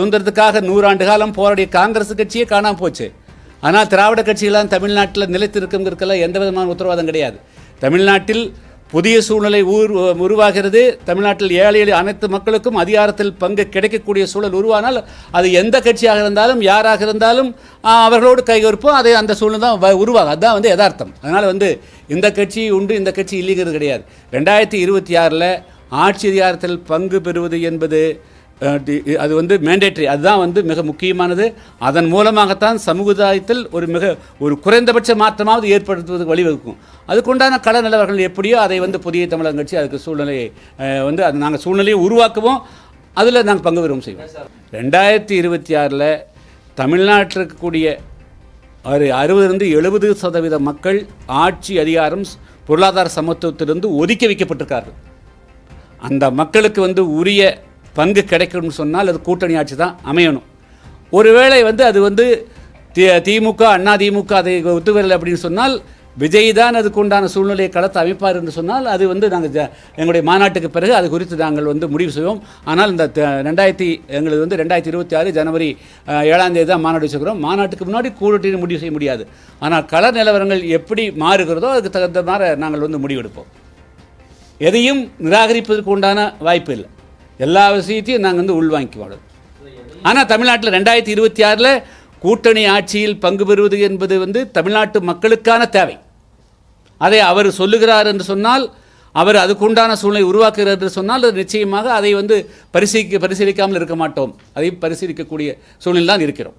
சுதந்திரத்துக்காக நூறாண்டு காலம் போராடிய காங்கிரஸ் கட்சியே காணாம போச்சு. ஆனால் திராவிட கட்சிகளாம் தமிழ்நாட்டில் நிலைத்திருக்குங்கிறதுக்கெல்லாம் எந்த விதமான உத்தரவாதம் கிடையாது. தமிழ்நாட்டில் புதிய சூழ்நிலை ஊர் உருவாகிறது. தமிழ்நாட்டில் ஏழை எளிய அனைத்து மக்களுக்கும் அதிகாரத்தில் பங்கு கிடைக்கக்கூடிய சூழல் உருவானால் அது எந்த கட்சியாக இருந்தாலும் யாராக இருந்தாலும் அவர்களோடு கைகோர்ப்போம். அதை அந்த சூழ்நிலை தான் வ- உருவாகும். அதுதான் வந்து யதார்த்தம். அதனால் வந்து இந்த கட்சி உண்டு இந்த கட்சி இல்லைங்கிறது கிடையாது. ரெண்டாயிரத்தி இருபத்தி ஆறில் ஆட்சி அதிகாரத்தில் பங்கு பெறுவது என்பது அது வந்து மேண்டேட்ரி அதுதான் வந்து மிக முக்கியமானது. அதன் மூலமாகத்தான் சமுதாயத்தில் ஒரு மிக ஒரு குறைந்தபட்ச மாற்றமாவது ஏற்படுத்துவதற்கு வழிவகுக்கும். அதுக்குண்டான கள நிலவரங்கள் எப்படியோ அதை வந்து புதிய தமிழகம் கட்சி அதுக்கு சூழ்நிலையை வந்து அது நாங்கள் சூழ்நிலையை உருவாக்குவோம். அதில் நாங்கள் பங்கு பெறுவோம் செய்வோம். ரெண்டாயிரத்தி இருபத்தி ஆறில் தமிழ்நாட்டில் இருக்கக்கூடிய ஒரு அறுபதுலேருந்து எழுபது சதவீத மக்கள் ஆட்சி அதிகாரம் பொருளாதார சமத்துவத்திலிருந்து ஒதுக்கி வைக்கப்பட்டிருக்கார்கள். அந்த மக்களுக்கு வந்து உரிய பங்கு கிடைக்கணும்னு சொன்னால் அது கூட்டணி ஆட்சி தான் அமையணும். ஒருவேளை வந்து அது வந்து தி திமுக அண்ணா திமுக அதை ஒத்துவரலை அப்படின்னு சொன்னால் விஜய் தான் அதுக்கு உண்டான சூழ்நிலையை களத்தை அமைப்பார் என்று சொன்னால் அது வந்து நாங்கள் ஜ எங்களுடைய மாநாட்டுக்கு பிறகு அது குறித்து நாங்கள் வந்து முடிவு செய்வோம். ஆனால் இந்த த- ரெண்டாயிரத்தி எங்களுக்கு வந்து ரெண்டாயிரத்தி இருபத்தி ஆறு ஜனவரி ஏழாம் தேதி தான் மாநாடு வச்சுக்கிறோம் மாநாட்டுக்கு முன்னாடி கூட்டணி முடிவு செய்ய முடியாது. ஆனால் கள நிலவரங்கள் எப்படி மாறுகிறதோ அதுக்கு தகுந்த மாதிரி நாங்கள் வந்து முடிவெடுப்போம். எதையும் நிராகரிப்பதற்கு உண்டான வாய்ப்பு இல்லை. எல்லா விஷயத்தையும் நாங்கள் வந்து உள்வாங்கிக்குவோம். ஆனால் தமிழ்நாட்டில் ரெண்டாயிரத்தி இருபத்தி ஆறில் கூட்டணி ஆட்சியில் பங்கு பெறுவது என்பது வந்து தமிழ்நாட்டு மக்களுக்கான தேவை. அதை அவர் சொல்லுகிறார் என்று சொன்னால் அவர் அதுக்குண்டான சூழ்நிலை உருவாக்குகிறார் என்று சொன்னால் நிச்சயமாக அதை வந்து பரிசீலிக்க பரிசீலிக்காமல் இருக்க மாட்டோம். அதை பரிசீலிக்கக்கூடிய சூழ்நிலை தான் இருக்கிறோம்.